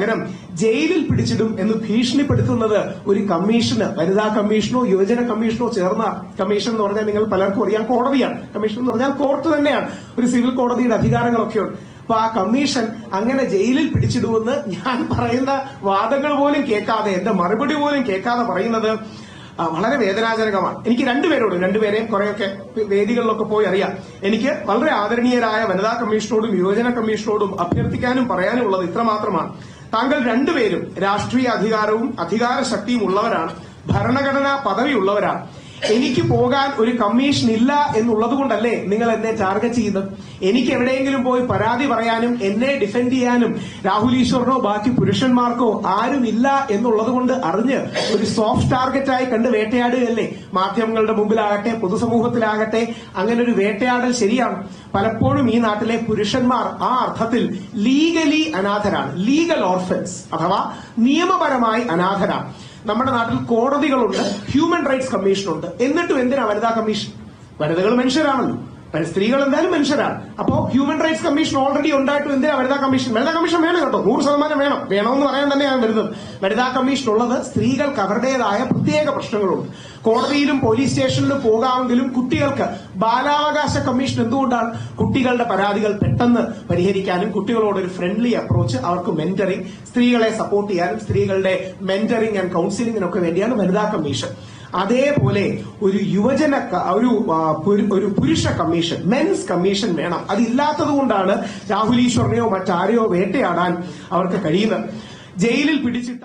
പകരം ജയിലിൽ പിടിച്ചിടും എന്ന് ഭീഷണിപ്പെടുത്തുന്നത് ഒരു കമ്മീഷന് വനിതാ കമ്മീഷനോ യുവജന കമ്മീഷനോ ചേർന്ന കമ്മീഷൻ എന്ന് പറഞ്ഞാൽ നിങ്ങൾ പലർക്കും അറിയാം കോടതിയാണ്. കമ്മീഷൻ എന്ന് പറഞ്ഞാൽ കോർട്ട് തന്നെയാണ്. ഒരു സിവിൽ കോടതിയുടെ അധികാരങ്ങളൊക്കെയുണ്ട് അപ്പൊ ആ കമ്മീഷൻ അങ്ങനെ ജയിലിൽ പിടിച്ചിടുമെന്ന് ഞാൻ പറയുന്ന വാദങ്ങൾ പോലും കേൾക്കാതെ എന്റെ മറുപടി പോലും കേൾക്കാതെ പറയുന്നത് വളരെ വേദനാജനകമാണ്. എനിക്ക് രണ്ടുപേരോട് രണ്ടുപേരെയും കുറെയൊക്കെ വേദികളിലൊക്കെ പോയി അറിയാം. എനിക്ക് വളരെ ആദരണീയരായ വനിതാ കമ്മീഷനോടും യുവജന കമ്മീഷനോടും അഭ്യർത്ഥിക്കാനും പറയാനും ഉള്ളത് ഇത്രമാത്രമാണ്. താങ്കൾ രണ്ടുപേരും രാഷ്ട്രീയ അധികാരവും അധികാര ശക്തിയും ഉള്ളവരാണ് ഭരണഘടനാ പദവി ഉള്ളവരാണ് എനിക്ക് പോകാൻ ഒരു കമ്മീഷൻ ഇല്ല എന്നുള്ളത് കൊണ്ടല്ലേ നിങ്ങൾ എന്നെ ടാർഗറ്റ് ചെയ്യുന്നത്? എനിക്ക് എവിടെയെങ്കിലും പോയി പരാതി പറയാനും എന്നെ ഡിഫെൻഡ് ചെയ്യാനും രാഹുൽ ഈശ്വറിനോ ബാക്കി പുരുഷന്മാർക്കോ ആരും ഇല്ല എന്നുള്ളത് കൊണ്ട് അറിഞ്ഞ് ഒരു സോഫ്റ്റ് ടാർഗറ്റായി കണ്ട് വേട്ടയാടുകയല്ലേ? മാധ്യമങ്ങളുടെ മുമ്പിലാകട്ടെ പൊതുസമൂഹത്തിലാകട്ടെ അങ്ങനെ ഒരു വേട്ടയാടൽ ശരിയാണ്. പലപ്പോഴും ഈ നാട്ടിലെ പുരുഷന്മാർ ആ അർത്ഥത്തിൽ ലീഗലി അനാഥരാണ്. ലീഗൽ ഓർഫൻസ് അഥവാ നിയമപരമായി അനാഥരാണ്. നമ്മുടെ നാട്ടിൽ കോടതികളുണ്ട് ഹ്യൂമൻ റൈറ്റ്സ് കമ്മീഷൻ ഉണ്ട്. എന്നിട്ടും എന്തിനാ വനിതാ കമ്മീഷൻ വനിതകൾ മനുഷ്യരാണല്ലോ. സ്ത്രീകൾ എന്തായാലും മനുഷ്യരാണ്. അപ്പോ ഹ്യൂമൻ റൈറ്റ്സ് കമ്മീഷൻ ഓൾറെഡി ഉണ്ടായിട്ട് എന്തിനാ വനിതാ കമ്മീഷൻ വനിതാ കമ്മീഷൻ വേണം കേട്ടോ. നൂറ് ശതമാനം വേണം. വേണമെന്ന് പറയാൻ തന്നെയാണ് വരുന്നത്. വനിതാ കമ്മീഷൻ ഉള്ളത് സ്ത്രീകൾക്ക് അവരുടേതായ പ്രത്യേക പ്രശ്നങ്ങളുണ്ട്. കോടതിയിലും പോലീസ് സ്റ്റേഷനിലും പോകാമെങ്കിലും കുട്ടികൾക്ക് ബാലാവകാശ കമ്മീഷൻ എന്തുകൊണ്ടാണ്? കുട്ടികളുടെ പരാതികൾ പെട്ടെന്ന് പരിഹരിക്കാനും കുട്ടികളോട് ഒരു ഫ്രണ്ട്ലി അപ്രോച്ച് അവർക്ക് മെന്ററിംഗ് സ്ത്രീകളെ സപ്പോർട്ട് ചെയ്യാനും സ്ത്രീകളുടെ മെന്ററിംഗ് ആൻഡ് കൌൺസിലിംഗിനൊക്കെ വേണ്ടിയാണ് വനിതാ കമ്മീഷൻ അതേപോലെ ഒരു യുവജന ഒരു ഒരു പുരുഷ കമ്മീഷൻ മെൻസ് കമ്മീഷൻ വേണം. അതില്ലാത്തത് കൊണ്ടാണ് രാഹുൽ ഈശ്വറിനെയോ മറ്റാരെയോ വേട്ടയാടാൻ അവർക്ക് കഴിയുന്നത്. ജയിലിൽ പിടിച്ചിട്ട